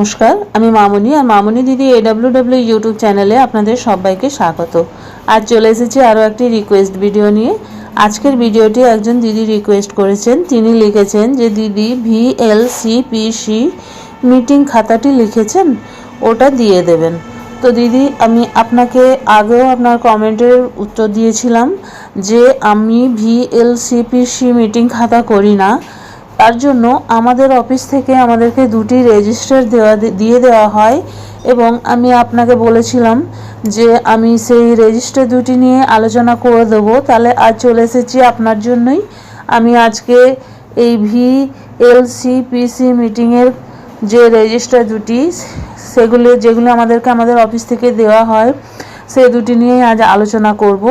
নমস্কার, আমি মামনি আর মামনি দিদি এডাব্লিউ ডাব্লিউ ইউটিউব চ্যানেলে আপনাদের সবাইকে স্বাগত। আজ চলে এসেছি আরও একটি রিকোয়েস্ট ভিডিও নিয়ে। আজকের ভিডিওটি একজন দিদি রিকোয়েস্ট করেছেন। তিনি লিখেছেন যে, দিদি ভিএলসিপিসি মিটিং খাতাটি লিখেছেন, ওটা দিয়ে দেবেন। তো দিদি, আমি আপনাকে আগেও আপনার কমেন্টের উত্তর দিয়েছিলাম যে, আমি ভিএলসিপিসি মিটিং খাতা করি না। তার জন্য আমাদের অফিস থেকে আমাদেরকে দুটি রেজিস্টার দেওয়া দিয়ে দেওয়া হয় এবং আমি আপনাকে বলেছিলাম যে আমি সেই রেজিস্টার দুটি নিয়ে আলোচনা করে দেবো। তাহলে আজ চলে এসেছি আপনার জন্যই। আমি আজকে এই ভি এল সি পিসি মিটিংয়ের যে রেজিস্টার দুটি, সেগুলি, যেগুলো আমাদেরকে আমাদের অফিস থেকে দেওয়া হয় সেই দুটি নিয়ে আজ আলোচনা করব।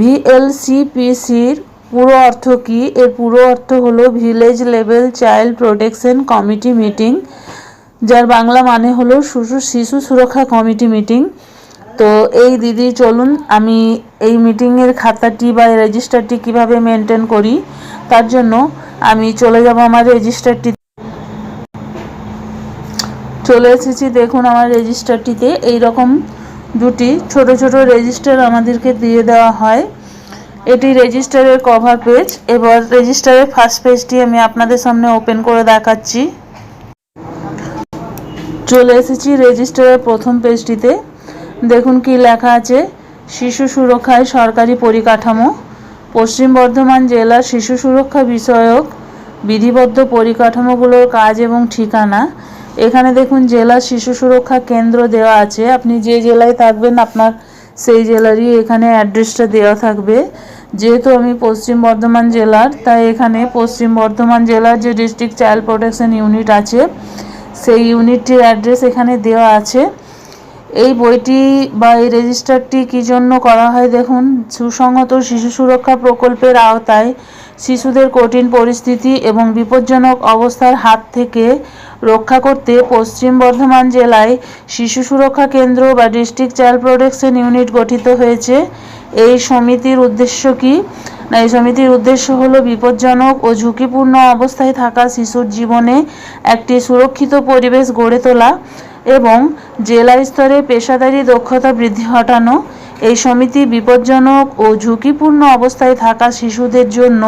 ভিএলসিপিসির পুরো অর্থ কি? এর পুরো অর্থ হলো village level child protection committee meeting যার বাংলা মানে হলো শিশু শিশু সুরক্ষা কমিটি মিটিং তো এই দিদি, চলুন আমি এই মিটিংয়ের খাতাটি বা রেজিস্টারটি কীভাবে মেনটেন করি, তার জন্য আমি চলে যাব আমার রেজিস্টারটি চলে এসেছি, দেখুন আমার রেজিস্টারটিতে এই রকম দুটি ছোট ছোট রেজিস্টার আমাদেরকে দিয়ে দেওয়া হয়। এটি রেজিস্টারের কভার পেজ এবার রেজিস্টারের ফার্স্ট পেজটি আমি আপনাদের সামনে ওপেন করে দেখাচ্ছি। চলে এসেছি রেজিস্টারের প্রথম পেজটিতে দেখুন কি লেখা আছে, শিশু সুরক্ষায় সরকারি পরিকাঠামো, পশ্চিম বর্ধমান জেলার শিশু সুরক্ষা বিষয়ক বিধিবদ্ধ পরিকাঠামোগুলোর কাজ এবং ঠিকানা। এখানে দেখুন জেলা শিশু সুরক্ষা কেন্দ্র দেওয়া আছে। আপনি যে জেলায় থাকবেন, আপনার সেই জেলারই এখানে অ্যাড্রেসটা দেওয়া থাকবে। যেহেতু আমি পশ্চিম বর্ধমান জেলার, তাই এখানে পশ্চিম বর্ধমান জেলার যে ডিস্ট্রিক্ট চাইল্ড প্রোটেকশন ইউনিট আছে, সেই ইউনিটটির অ্যাড্রেস এখানে দেওয়া আছে। এই বইটি বা এই রেজিস্টারটি কী জন্য করা হয় দেখুন, সুসংহত শিশু সুরক্ষা প্রকল্পের আওতায় শিশুদের কঠিন পরিস্থিতি এবং বিপজ্জনক অবস্থার হাত থেকে রক্ষা করতে পশ্চিম বর্ধমান জেলায় শিশু সুরক্ষা কেন্দ্র বা ডিস্ট্রিক্ট চাইল্ড প্রোটেকশন ইউনিট গঠিত হয়েছে। এই সমিতির উদ্দেশ্য কি? এই সমিতির উদ্দেশ্য হলো বিপজ্জনক ও ঝুঁকিপূর্ণ অবস্থায় থাকা শিশুর জীবনে একটি সুরক্ষিত পরিবেশ গড়ে তোলা এবং জেলা স্তরে পেশাদারি দক্ষতা বৃদ্ধি ঘটানো। এই সমিতি বিপজ্জনক ও ঝুঁকিপূর্ণ অবস্থায় থাকা শিশুদের জন্য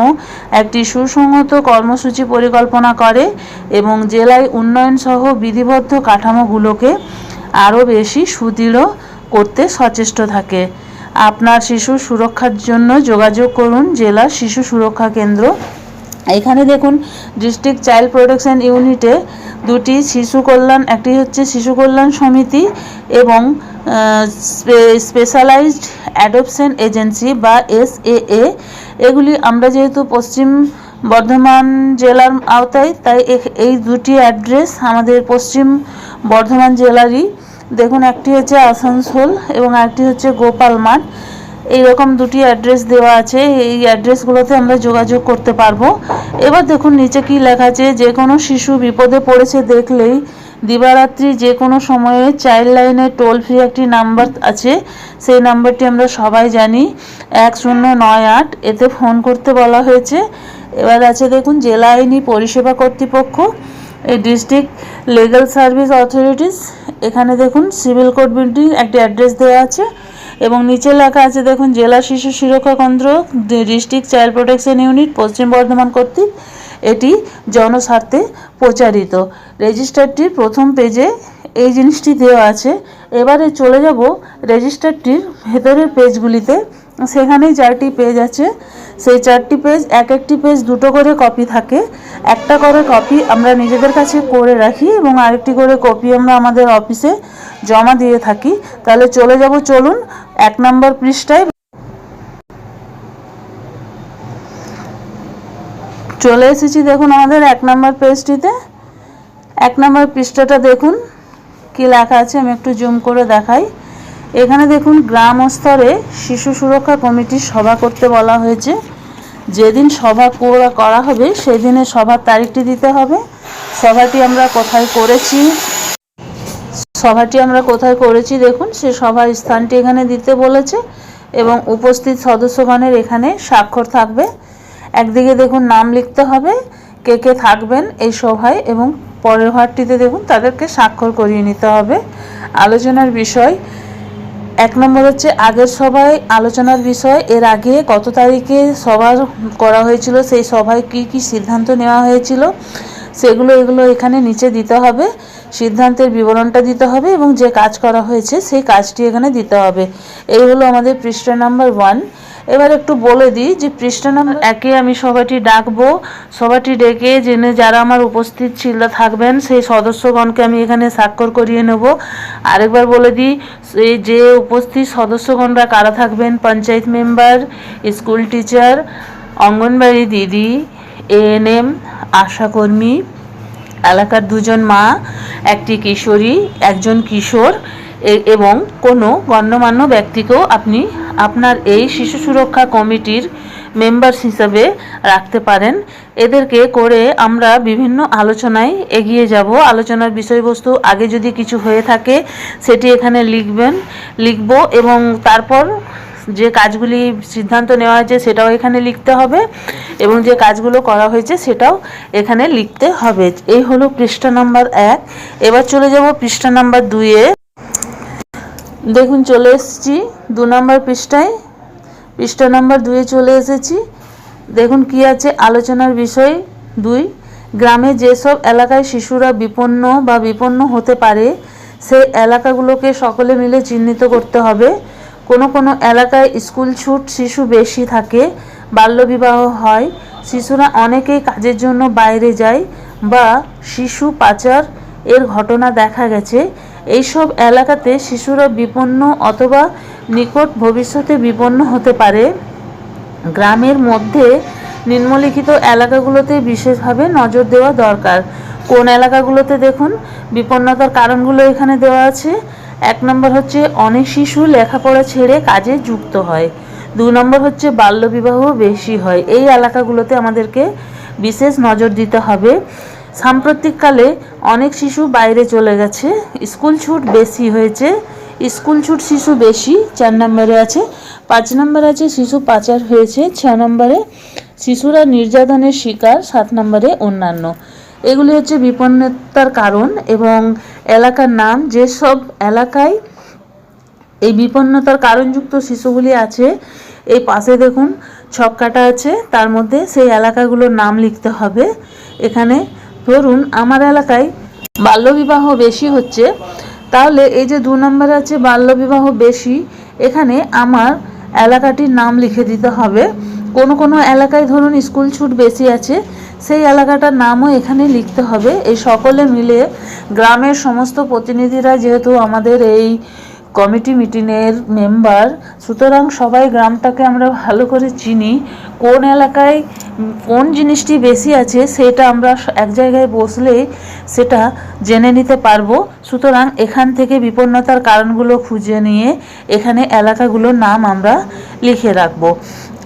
একটি সুসংহত কর্মসূচি পরিকল্পনা করে এবং জেলায় উন্নয়নসহ বিধিবদ্ধ কাঠামোগুলোকে আরও বেশি সুদৃঢ় করতে সচেষ্ট থাকে। আপনার শিশু সুরক্ষার জন্য যোগাযোগ করুন, জেলা শিশু সুরক্ষা কেন্দ্র। এখানে দেখুন, ডিস্ট্রিক্ট চাইল্ড প্রোটেকশন ইউনিটে দুটি শিশু কল্যাণ, একটি হচ্ছে শিশু কল্যাণ সমিতি এবং স্পেশালাইজড অ্যাডপশন এজেন্সি বা এস এ এগুলি আমরা যেহেতু পশ্চিম বর্ধমান জেলার আওতায়, তাই এই দুটি অ্যাড্রেস আমাদের পশ্চিম বর্ধমান জেলারই। দেখুন, একটি হচ্ছে আসানসোল এবং একটি হচ্ছে গোপাল মাঠ। এইরকম দুটি অ্যাড্রেস দেওয়া আছে, এই অ্যাড্রেসগুলোতে আমরা যোগাযোগ করতে পারব। এবার দেখুন, নিচে কি লেখা আছে, যে কোনো শিশু বিপদে পড়েছে দেখলেই দিবারাত্রি যে কোনো সময়ে চাইল্ড লাইনে টোল ফ্রি একটি নাম্বার আছে, সেই নাম্বারটি আমরা সবাই জানি, এক শূন্য নয় আট, এতে ফোন করতে বলা হয়েছে। এবার আছে দেখুন, জেলা আইনি পরিষেবা কর্তৃপক্ষ। এই ডিস্ট্রিক্ট লিগাল সার্ভিস অথরিটিস এখানে দেখুন সিভিল কোড বিল্ডিং একটি অ্যাড্রেস দেওয়া আছে এবং নিচে লেখা আছে দেখুন জেলা শিশু সুরক্ষা কেন্দ্র ডিস্ট্রিক্ট চাইল্ড প্রোটেকশন ইউনিট পশ্চিম বর্ধমান কর্তৃক এটি জনস্বার্থে প্রচারিত। রেজিস্টারটির প্রথম পেজে এই জিনিসটি দেওয়া আছে। এবারে চলে যাব রেজিস্টারটির ভেতরের পেজগুলিতে সেখানেই চারটি পেজ আছে। সেই চারটি পেজ এক একটি পেজ দুটো করে কপি থাকে। একটা করে কপি আমরা নিজেদের কাছে করে রাখি এবং আরেকটি করে কপি আমরা আমাদের অফিসে জমা দিয়ে থাকি। তাহলে চলে যাব, চলুন এক নম্বর পৃষ্ঠায়। চলে এসেছি দেখুন আমাদের এক নম্বর পেজটিতে এক নম্বর পৃষ্ঠাটা দেখুন, কি লেখা আছে, আমি একটু জুম করে দেখাই। এখানে দেখুন, গ্রাম স্তরে শিশু সুরক্ষা কমিটির সভা করতে বলা হয়েছে। যেদিন সভা করা হবে, সেদিনে সভার তারিখটি দিতে হবে। সভাটি আমরা কোথায় করেছি? সভাটি আমরা কোথায় করেছি দেখুন, সে সভার স্থানটি এখানে দিতে বলেছে এবং উপস্থিত সদস্যগণের এখানে স্বাক্ষর থাকবে। একদিকে দেখুন, নাম লিখতে হবে, কে কে থাকবেন এই সভায় এবং পরের ঘরটিতে দেখুন, তাদেরকে স্বাক্ষর করিয়ে নিতে হবে। আলোচনার বিষয় এক নম্বর হচ্ছে, আগের সভায় আলোচনার বিষয়, এর আগে কত তারিখে সভা করা হয়েছিল, সেই সভায় কি কি সিদ্ধান্ত নেওয়া হয়েছিল, সেগুলো, এগুলো এখানে নিচে দিতে হবে, সিদ্ধান্তের বিবরণটা দিতে হবে এবং যে কাজ করা হয়েছে, সেই কাজটি এখানে দিতে হবে। এই হলো আমাদের পৃষ্ঠা নাম্বার ওয়ান। এবার একটু বলে দিই যে পৃষ্ঠা নাম্বার একে আমি সবাটি ডাকবো সবাটি ডেকে জেনে যারা আমার উপস্থিত ছিল থাকবেন, সেই সদস্যগণকে আমি এখানে স্বাক্ষর করিয়ে নেব। আরেকবার বলে দিই সেই যে উপস্থিত সদস্যগণরা কারা থাকবেন? Panchayat member, school teacher, anganwadi দিদি এএনএম আশাকর্মী, এলাকার দুজন মা, একটি কিশোরী, একজন কিশোর এবং কোনো গণ্যমান্য ব্যক্তিকেও আপনি আপনার এই শিশু সুরক্ষা কমিটির মেম্বার্স হিসাবে রাখতে পারেন। এদেরকে করে আমরা বিভিন্ন আলোচনায় এগিয়ে যাব। আলোচনার বিষয়বস্তু আগে যদি কিছু হয়ে থাকে, সেটি এখানে লিখবেন, লিখব এবং তারপর যে কাজগুলি সিদ্ধান্ত নেওয়া হয়েছে সেটাও এখানে লিখতে হবে এবং যে কাজগুলো করা হয়েছে সেটাও এখানে লিখতে হবে। এই হলো পৃষ্ঠা নাম্বার এক। এবার চলে যাব পৃষ্ঠা নাম্বার দুইয়ে। দেখুন, চলে এসেছি দু নম্বর পৃষ্ঠায়। পৃষ্ঠা নাম্বার দুয়ে চলে এসেছি। দেখুন, কি আছে? আলোচনার বিষয় দুই। গ্রামে যেসব এলাকায় শিশুরা বিপন্ন বা বিপন্ন হতে পারে, সেই এলাকাগুলোকে সকলে মিলে চিহ্নিত করতে হবে। কোনো কোনো এলাকায় স্কুল ছুট শিশু বেশি থাকে, বাল্যবিবাহ হয়, শিশুরা অনেকেই কাজের জন্য বাইরে যায় বা শিশু পাচার এর ঘটনা দেখা গেছে। এইসব এলাকাতে শিশুরা বিপন্ন অথবা নিকট ভবিষ্যতে বিপন্ন হতে পারে। গ্রামের মধ্যে নিম্নলিখিত এলাকাগুলোতে বিশেষভাবে নজর দেওয়া দরকার। কোন এলাকাগুলোতে দেখুন, বিপন্নতার কারণগুলো এখানে দেওয়া আছে। এক নম্বর হচ্ছে, অনেক শিশু লেখাপড়া ছেড়ে কাজে যুক্ত হয়। দু নম্বর হচ্ছে, বাল্যবিবাহ বেশি হয়। এই এলাকাগুলোতে আমাদেরকে বিশেষ নজর দিতে হবে। সাম্প্রতিককালে অনেক শিশু বাইরে চলে গেছে। স্কুল ছুট বেশি হয়েছে। স্কুল ছুট শিশু বেশি, চার নম্বরে আছে। পাঁচ নম্বরে আছে, শিশু পাচার হয়েছে। ছ নম্বরে শিশুরা নির্যাতনের শিকার, সাত নম্বরে অন্যান্য। এগুলি হচ্ছে বিপন্নতার কারণ এবং এলাকার নাম। যেসব এলাকায় এই বিপন্নতার কারণযুক্ত শিশুগুলি আছে, এই পাশে দেখুন ছক কাটা আছে। তার মধ্যে সেই এলাকাগুলোর নাম লিখতে হবে। এখানে ধরুন আমার এলাকায় বাল্যবিবাহ বেশি হচ্ছে, তাহলে এই যে দু নম্বরে আছে বাল্যবিবাহ বেশি, এখানে আমার এলাকাটির নাম লিখে দিতে হবে। কোনো কোনো এলাকায় ধরুন স্কুল ছুট বেশি আছে, সেই এলাকাটার নামও এখানে লিখতে হবে। এই সকলে মিলে গ্রামের সমস্ত প্রতিনিধিরা যেহেতু আমাদের এই কমিটি মিটিংয়ের মেম্বার। সুতরাং সবাই গ্রামটাকে আমরা ভালো করে চিনি। কোন এলাকায় কোন জিনিসটি বেশি আছে সেটা আমরা এক জায়গায় বসলে সেটা জেনে নিতে পারব। সুতরাং এখান থেকে বিপন্নতার কারণগুলো খুঁজে নিয়ে এখানে এলাকাগুলোর নাম আমরা লিখে রাখব।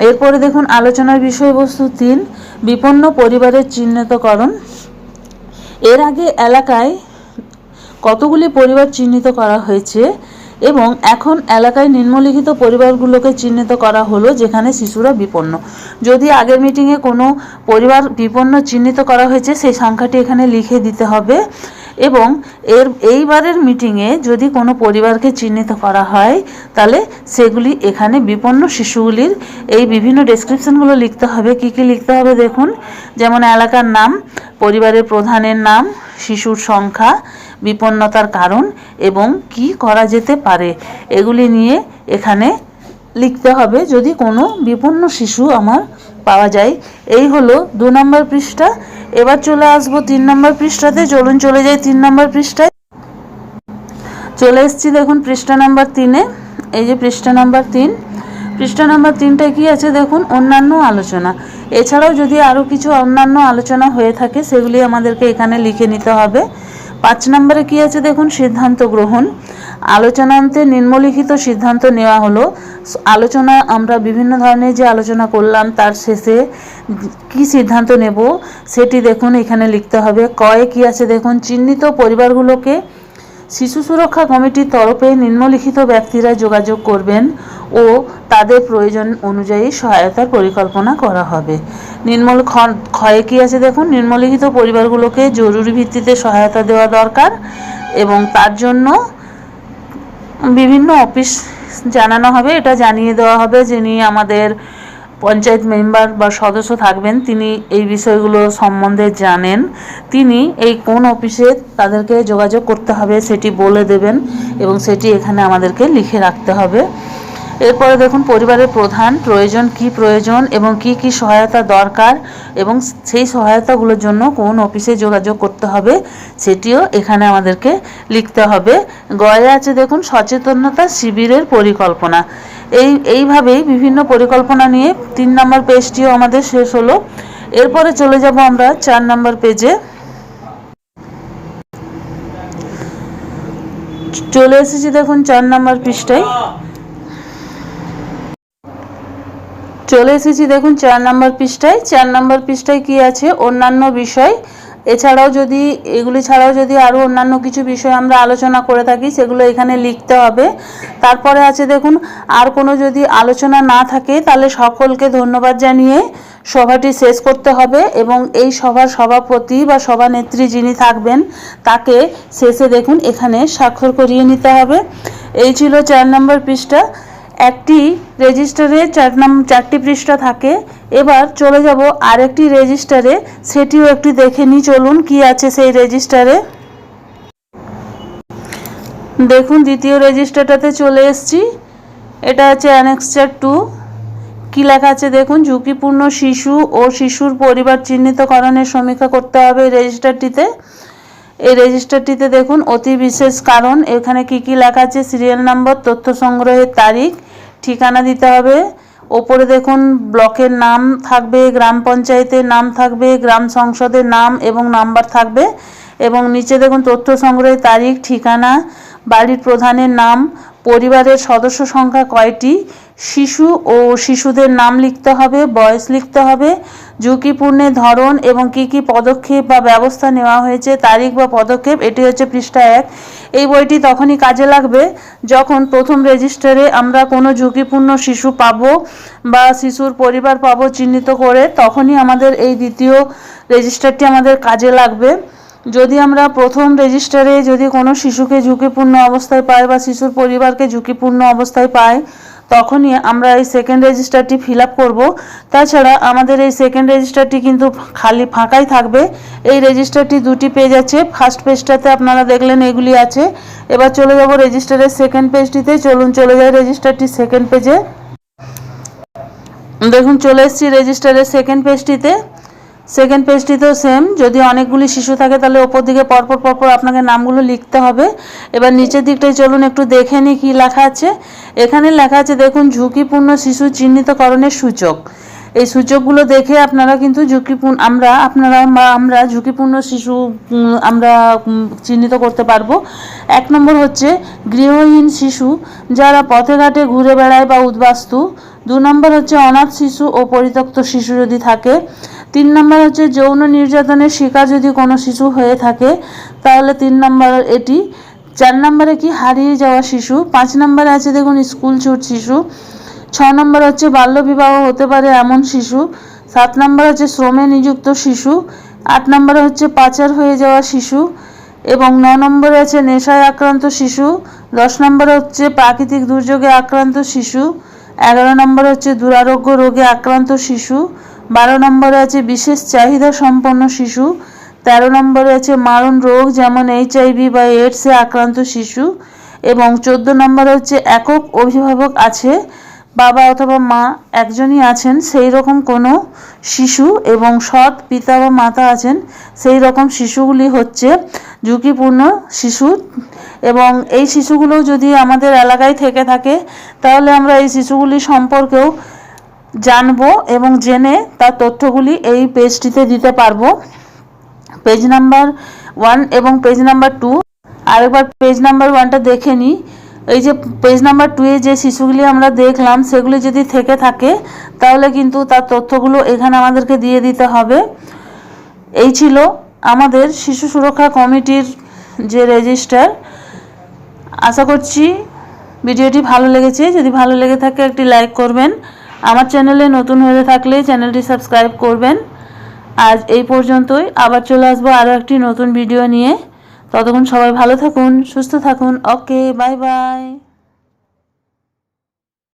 এরপরে দেখুন, আলোচনার বিষয়বস্তু তিন, বিপন্ন পরিবারের চিহ্নিতকরণ। এর আগে এলাকায় কতগুলি পরিবার চিহ্নিত করা হয়েছে? এবং এখন এলাকায় নিম্নলিখিত পরিবারগুলোকে চিহ্নিত করা হলো, যেখানে শিশুরা বিপন্ন। যদি আগের মিটিংয়ে কোনো পরিবার বিপন্ন চিহ্নিত করা হয়েছে, সেই সংখ্যাটি এখানে লিখে দিতে হবে। এবং এর, এইবারের মিটিংয়ে যদি কোনো পরিবারকে চিহ্নিত করা হয়, তাহলে সেগুলি এখানে বিপন্ন শিশুগুলির এই বিভিন্ন ডেসক্রিপশনগুলো লিখতে হবে। কি কি লিখতে হবে দেখুন। যেমন এলাকার নাম, পরিবারের প্রধানের নাম শিশুর সংখ্যা, বিপন্নতার কারণ এবং কি করা যেতে পারে, এগুলি নিয়ে এখানে লিখতে হবে। যদি কোনো বিপন্ন শিশু আমার পাওয়া যায়, এই হলো দু নম্বর পৃষ্ঠা। এবার চলে আসব তিন নম্বর পৃষ্ঠাতে। চলুন চলে যাই তিন নম্বর পৃষ্ঠায়। চলে এসেছি দেখুন পৃষ্ঠা নাম্বার তিনে। এই যে পৃষ্ঠা নাম্বার তিন পৃষ্ঠা নাম্বার তিনটায় কি আছে দেখুন? অন্যান্য আলোচনা। এছাড়াও যদি আরও কিছু অন্যান্য আলোচনা হয়ে থাকে, সেগুলি আমাদেরকে এখানে লিখে নিতে হবে। পাঁচ নম্বরে কি আছে দেখুন? সিদ্ধান্ত গ্রহণ। আলোচনান্তে নিম্নলিখিত সিদ্ধান্ত নেওয়া হলো। আলোচনা, আমরা বিভিন্ন ধরনের যে আলোচনা করলাম, তার শেষে কি সিদ্ধান্ত নেব, সেটি দেখুন এখানে লিখতে হবে। কয়ে কি আছে দেখুন? চিহ্নিত পরিবারগুলোকে শিশু সুরক্ষা কমিটির তরফে নিম্নলিখিত ব্যক্তিরা যোগাযোগ করবেন ও তাদের প্রয়োজন অনুযায়ী সহায়তার পরিকল্পনা করা হবে। নির্মল ক্ষয়ে কী আছে দেখুন? নিম্নলিখিত পরিবারগুলোকে জরুরি ভিত্তিতে সহায়তা দেওয়া দরকার এবং তার জন্য বিভিন্ন অফিস জানানো হবে। এটা জানিয়ে দেওয়া হবে যিনি আমাদের পঞ্চায়েত মেম্বার বা সদস্য থাকবেন, তিনি এই বিষয়গুলো সম্বন্ধে জানেন। তিনি এই কোন অফিসে তাদেরকে যোগাযোগ করতে হবে সেটি বলে দেবেন এবং সেটি এখানে আমাদেরকে লিখে রাখতে হবে। এরপরে দেখুন, পরিবারের প্রধান, প্রয়োজন কি প্রয়োজন এবং কি কি সহায়তা দরকার এবং সেই সহায়তাগুলোর জন্য কোন অফিসে যোগাযোগ করতে হবে সেটিও এখানে আমাদেরকে লিখতে হবে। গয়ে আছে দেখুন, সচেতনতা শিবিরের পরিকল্পনা। এই, এইভাবেই বিভিন্ন পরিকল্পনা নিয়ে তিন নম্বর পেজটিও আমাদের শেষ হলো। এরপরে চলে যাব আমরা চার নম্বর পেজে। চলে এসেছি দেখুন চার নম্বর পৃষ্ঠায়। চলে এসেছি দেখুন চার নম্বর পৃষ্ঠায়। চার নম্বর পৃষ্ঠায় কি আছে? অন্যান্য বিষয়। এছাড়াও যদি, এগুলি ছাড়াও যদি আরও অন্যান্য কিছু বিষয় আমরা আলোচনা করে থাকি, সেগুলো এখানে লিখতে হবে। তারপরে আছে দেখুন, আর কোনো যদি আলোচনা না থাকে, তাহলে সকলকে ধন্যবাদ জানিয়ে সভাটি শেষ করতে হবে এবং এই সভার সভাপতি বা সভানেত্রী যিনি থাকবেন, তাকে শেষে দেখুন, এখানে স্বাক্ষর করিয়ে নিতে হবে। এই ছিল চার নম্বর পৃষ্ঠা। একটি রেজিস্টারে চার নাম, চারটি পৃষ্ঠা থাকে। এবার চলে যাব আরেকটি রেজিস্টারে। সেটিও একটু দেখে নিই, চলুন কি আছে সেই রেজিস্টারে। দেখুন, দ্বিতীয় রেজিস্টারটাতে চলে এসেছি। এটা হচ্ছে অ্যানেক্সচার টু। কী লেখা আছে দেখুন, ঝুঁকিপূর্ণ শিশু ও শিশুর পরিবার চিহ্নিতকরণের সমীক্ষা করতে হবে এই রেজিস্টারটিতে। এই রেজিস্টারটিতে দেখুন, অতি বিশেষ কারণ। এখানে কি কি লেখা আছে, সিরিয়াল নাম্বার, তথ্য সংগ্রহের তারিখ ঠিকানা দিতে হবে। ওপরে দেখুন, ব্লকের নাম থাকবে, গ্রাম পঞ্চায়েতের নাম থাকবে, গ্রাম সংসদের নাম এবং নাম্বার থাকবে। এবং নিচে দেখুন, তথ্য সংগ্রহের তারিখ, ঠিকানা, বাড়ির প্রধানের নাম, পরিবারের সদস্য সংখ্যা কয়টি শিশু ও শিশুদের নাম লিখতে হবে, বয়স লিখতে হবে ঝুঁকিপূর্ণের ধরন এবং কি কি পদক্ষেপ বা ব্যবস্থা নেওয়া হয়েছে, তারিখ বা পদক্ষেপ, এটি হচ্ছে পৃষ্ঠা এক। এই বইটি তখনই কাজে লাগবে যখন প্রথম রেজিস্টারে আমরা কোনো ঝুঁকিপূর্ণ শিশু পাবো বা শিশুর পরিবার পাবো চিহ্নিত করে, তখনই আমাদের এই দ্বিতীয় রেজিস্টারটি আমাদের কাজে লাগবে। যদি আমরা প্রথম রেজিস্টারে যদি কোনো শিশুকে ঝুঁকিপূর্ণ অবস্থায় পাই বা শিশুর পরিবারকে ঝুঁকিপূর্ণ অবস্থায় পাই তখনই আমরা এই সেকেন্ড রেজিস্টারটি ফিল আপ করব। তাছাড়া আমাদের এই সেকেন্ড রেজিস্টারটি কিন্তু খালি ফাঁকাই থাকবে। এই রেজিস্টারটি দুটি পেজ আছে। ফার্স্ট পেজটাতে আপনারা দেখলেন এগুলি আছে। এবার চলে যাব রেজিস্টারের সেকেন্ড পেজটিতে চলুন চলে যাই রেজিস্টারটি সেকেন্ড পেজে দেখুন, চলে এসেছি রেজিস্টারের সেকেন্ড পেজটিতে সেকেন্ড পেজটিতেও সেম যদি অনেকগুলি শিশু থাকে তাহলে ওপর দিকে পরপর পরপর আপনাকে নামগুলো লিখতে হবে। এবার নিচের দিকটায় চলুন একটু দেখে নিই কী লেখা আছে। এখানে লেখা আছে, দেখুন, ঝুঁকিপূর্ণ শিশু চিহ্নিতকরণের সূচক। এই সূচকগুলো দেখে আপনারা কিন্তু ঝুঁকিপূর্ণ, আমরা, আপনারা, বা আমরা ঝুঁকিপূর্ণ শিশু আমরা চিহ্নিত করতে পারব। এক নম্বর হচ্ছে, গৃহহীন শিশু যারা পথে ঘাটে ঘুরে বেড়ায় বা উদ্বাস্তু। দু নম্বর হচ্ছে, অনাথ শিশু ও পরিত্যক্ত শিশু যদি থাকে তিন নম্বর হচ্ছে যৌন নির্যাতনের শিকার যদি কোনো শিশু হয়ে থাকে, তাহলে তিন নম্বর এটি। চার নম্বরে কি হারিয়ে যাওয়া শিশু? পাঁচ নম্বরে আছে দেখুন স্কুল ছুট শিশু। ছ নম্বর হচ্ছে বাল্যবিবাহ হতে পারে এমন শিশু। সাত নম্বর হচ্ছে শ্রমে নিযুক্ত শিশু। আট নম্বরে হচ্ছে পাচার হয়ে যাওয়া শিশু। এবং ন নম্বরে আছে নেশায় আক্রান্ত শিশু। দশ নম্বরে হচ্ছে প্রাকৃতিক দুর্যোগে আক্রান্ত শিশু। এগারো নম্বরে হচ্ছে দুরারোগ্য রোগে আক্রান্ত শিশু। বারো নম্বরে আছে বিশেষ চাহিদা সম্পন্ন শিশু। তেরো নম্বরে আছে মারণ রোগ, যেমন এইচআইভি বা এইডসে আক্রান্ত শিশু। এবং চোদ্দ নম্বরে হচ্ছে একক অভিভাবক আছে, বাবা অথবা মা একজনই আছেন সেই রকম কোনো শিশু এবং সৎ পিতা বা মাতা আছেন সেই রকম শিশুগুলি হচ্ছে ঝুঁকিপূর্ণ শিশু। এবং এই শিশুগুলো যদি আমাদের এলাকায় থেকে থাকে, তাহলে আমরা এই শিশুগুলি সম্পর্কেও জানব এবং জেনে তার তথ্যগুলি এই পেজটিতে দিতে পারব। পেজ নাম্বার ওয়ান এবং পেজ নাম্বার টু। আরেকবার পেজ নাম্বার ওয়ানটা দেখে নিই। এই যে পেজ নাম্বার টুয়ে যে শিশুগুলি আমরা দেখলাম, সেগুলি যদি থেকে থাকে, তাহলে কিন্তু তার তথ্যগুলো এখানে আমাদেরকে দিয়ে দিতে হবে। এই ছিল আমাদের শিশু সুরক্ষা কমিটির যে রেজিস্টার। আশা করছি ভিডিওটি ভালো লেগেছে। যদি ভালো লেগে থাকে একটি লাইক করবেন। আমার চ্যানেলে নতুন হয়ে থাকলে চ্যানেলটি সাবস্ক্রাইব করবেন। আজ এই পর্যন্তই। আবার চলে আসব আরও একটি নতুন ভিডিও নিয়ে। ততক্ষণ সবাই ভালো থাকুন, সুস্থ থাকুন। Okay bye bye